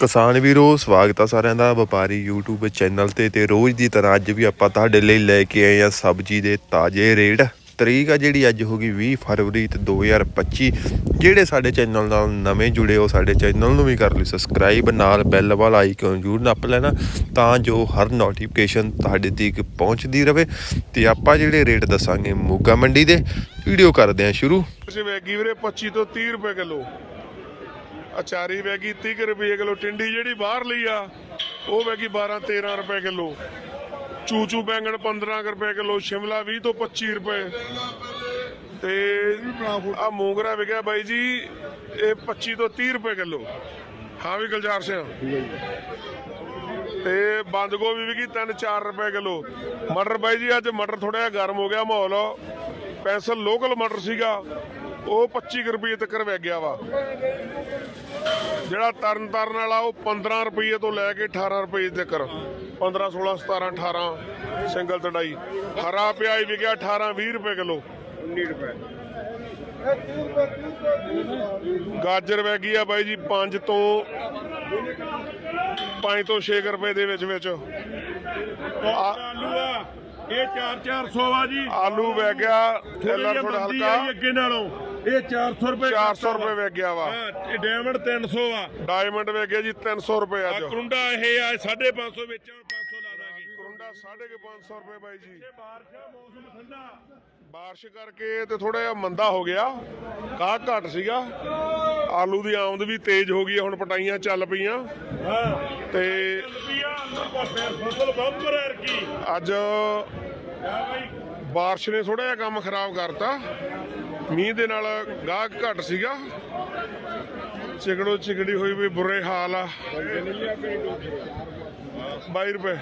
ਕਿਸਾਨ ਵੀਰੋ, ਸਵਾਗਤ ਆ ਸਾਰਿਆਂ ਦਾ ਵਪਾਰੀ YouTube ਚੈਨਲ ਤੇ ਤੇ ਰੋਜ਼ ਦੀ ਤਰ੍ਹਾਂ ਅੱਜ ਵੀ ਆਪਾਂ ਤੁਹਾਡੇ ਲਈ ਲੈ ਕੇ ਆਏ ਆ ਸਬਜ਼ੀ ਦੇ ਤਾਜ਼ੇ ਰੇਟ। ਤਰੀਕ ਆ ਜਿਹੜੀ ਅੱਜ ਹੋ ਗਈ 20 ਫਰਵਰੀ ਤੇ 2025 ਜਿਹੜੇ ਸਾਡੇ ਚੈਨਲ ਨਾਲ ਨਵੇਂ ਜੁੜੇ ਹੋ, ਸਾਡੇ ਚੈਨਲ ਨੂੰ ਵੀ ਕਰ ਲਈ ਸਬਸਕ੍ਰਾਈਬ, ਨਾਲ ਬੈਲ ਵਾਲਾ ਆਈਕਨ ਜ਼ਰੂਰ ਨੱਪ ਲੈਣਾ ਤਾਂ ਜੋ ਹਰ ਨੋਟੀਫਿਕੇਸ਼ਨ ਤੁਹਾਡੇ ਤੱਕ ਪਹੁੰਚਦੀ ਰਹੇ ਤੇ ਆਪਾਂ ਜਿਹੜੇ ਰੇਟ ਦੱਸਾਂਗੇ ਮੋਗਾ ਮੰਡੀ ਦੇ, ਵੀਡੀਓ ਕਰਦੇ ਹਾਂ ਸ਼ੁਰੂ। ਸੀ ਵੀਰੇ 25 ਤੋਂ 30 ਰੁਪਏ ਕਿਲੋ। ਅਚਾਰੀ ਵੈਗੀ 30 ਕੁ ਰੁਪਏ ਕਿਲੋ ਟਿੰਡੀ ਜਿਹੜੀ ਬਾਹਰ ਲਈ ਆ, ਉਹ ਵੈਗੀ 12 13 ਰੁਪਏ ਕਿਲੋ। ਚੂਚੂ ਬੈਂਗਣ 15 ਕੁ ਰੁਪਏ ਕਿਲੋ, ਸ਼ਿਮਲਾ 20 ਤੋਂ 25 ਰੁਪਏ। ਤੇ ਆ ਮੋਗਰਾ ਵਿਕਿਆ ਬਾਈ ਜੀ, ਇਹ 25 ਤੋਂ 30 ਰੁਪਏ ਕਿਲੋ। ਹਾਂ ਵੀ ਗਲਜਾਰ ਸਿੰਘ। ਤੇ ਬੰਦ ਗੋਭੀ ਵਿਕੀ 3-4 ਰੁਪਏ ਕਿਲੋ। ਮਟਰ ਬਾਈ ਜੀ, ਅੱਜ ਮਟਰ ਥੋੜਾ ਜਿਹਾ ਗਰਮ ਹੋ ਗਿਆ ਮਾਹੌਲ। ਪੈਨਸਲ ਲੋਕਲ ਮਟਰ ਸੀਗਾ, ਉਹ 25 ਕੁ ਰੁਪਏ ਤੱਕ ਵਗ ਗਿਆ ਵਾ। ਜਿਹੜਾ ਤਰਨ ਤਰਨ ਵਾਲਾ ਉਹ 15 ਰੁਪਏ ਤੋਂ ਲੈ ਕੇ 18 ਰੁਪਏ ਤੱਕ। 15 16 17 18 ਸਿੰਗਲ ਤੜਾਈ। ਹਰਾ ਪਿਆਜ਼ ਵਿਕਿਆ 18 20 ਰੁਪਏ ਕਿਲੋ। 19 ਰੁਪਏ। ਗਾਜਰ ਵੈਗੀ ਆ ਬਾਈ ਜੀ 5 ਤੋਂ 5 ਤੋਂ 6 ਰੁਪਏ ਦੇ ਵਿੱਚ ਵਿੱਚ। ਆਲੂ ਆ ਇਹ 4-400 ਆ ਜੀ। ਆਲੂ ਵੈ ਗਿਆ ਥੋੜੀ ਹਲਕਾ। ਅੱਗੇ ਨਾਲੋਂ। ਇਹ 400 ਰੁਪਏ 400 ਰੁਪਏ ਵੈ। ਗਿਆ ਵਾ। ਹਾਂ ਇਹ ਡਾਇਮੰਡ 300 ਆ। ਡਾਇਮੰਡ ਵੈ ਗਿਆ ਜੀ 300 ਰੁਪਏ ਆ ਅੱਜ ਕਰੁੰਡਾ ਇਹ ਆ 550 ਵਿੱਚ 500 ਲਾ ਦਾਂਗੇ। ਕਰੁੰਡਾ 550 ਰੁਪਏ ਬਾਈ ਜੀ। ਬਾਰਿਸ਼ਾ ਮੌਸਮ ਠੰਡਾ। ਬਾਰਿਸ਼ ਕਰਕੇ ਤੇ ਥੋੜਾ ਜਿਹਾ ਮੰਦਾ ਹੋ ਗਿਆ। ਕਾਹ ਘਟ ਸੀਗਾ। ਆਲੂ ਦੀ ਆਮਦ ਵੀ ਤੇਜ਼ ਹੋ ਗਈ ਹੁਣ ਪਟਾਈਆਂ ਚੱਲ ਪਈਆਂ। ਤੇ ਫਸਲ ਕੀ ਅੱਜ ਬਾਰਿਸ਼ ਨੇ ਥੋੜਾ ਜਿਹਾ ਕੰਮ ਖਰਾਬ ਕਰਤਾ। ਮੀਂਹ ਦੇ ਨਾਲ ਗਾਹਕ ਘਟ ਸੀਗਾ। ਚਿਕੜੋ ਚਿਕੜੀ ਹੋਈ ਵੀ ਬੁਰੇ ਹਾਲ ਆ। 22 ਰੁਪਏ।